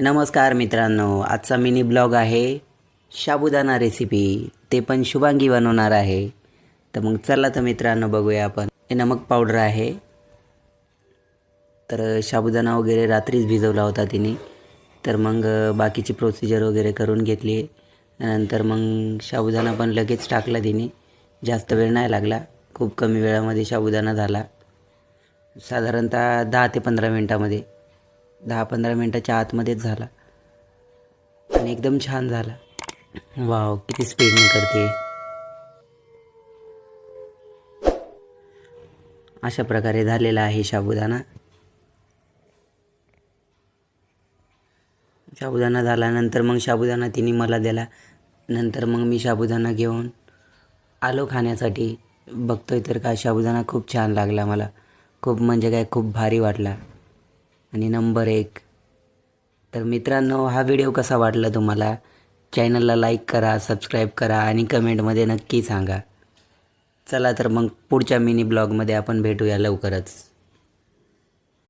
नमस्कार मित्रांनो आजचा मिनी ब्लॉग आहे साबुदाणा रेसिपी ते पण शुभांगी बनवणार आहे. तर मग चला तर मित्रांनो बघूया आपण. हे नमक पावडर आहे. तर साबुदाणा वगैरे रात्रीच भिजवला होता तिने. तर मग बाकीची प्रोसिजर वगैरे करून घेतली. नंतर मग साबुदाणा पण लगेच टाकला तिने. जास्त वेळ नाही लागला. खूप कमी वेळामध्ये साबुदाणा झाला. साधारणतः दहा ते पंधरा मिनटामध्ये. दहा पंधरा मिनटाच्या आतमध्येच झाला. आणि एकदम छान झाला. वाव किती स्पीडने करते. अशा प्रकारे झालेला आहे साबुदाणा. साबुदाणा झाल्यानंतर मग साबुदाणा तिने मला दिला. नंतर मग मी साबुदाणा घेऊन आलो खाण्यासाठी. बघतोय तर काय साबुदाणा खूप छान लागला मला. खूप म्हणजे काय खूप भारी वाटला. आणि नंबर एक. तर मित्रांनो हा व्हिडिओ कसा वाटला तुम्हाला? चॅनलला लाईक करा सबस्क्राईब करा आणि कमेंटमध्ये नक्की सांगा. चला तर मग पुढच्या मिनी ब्लॉगमध्ये आपण भेटूया लवकरच.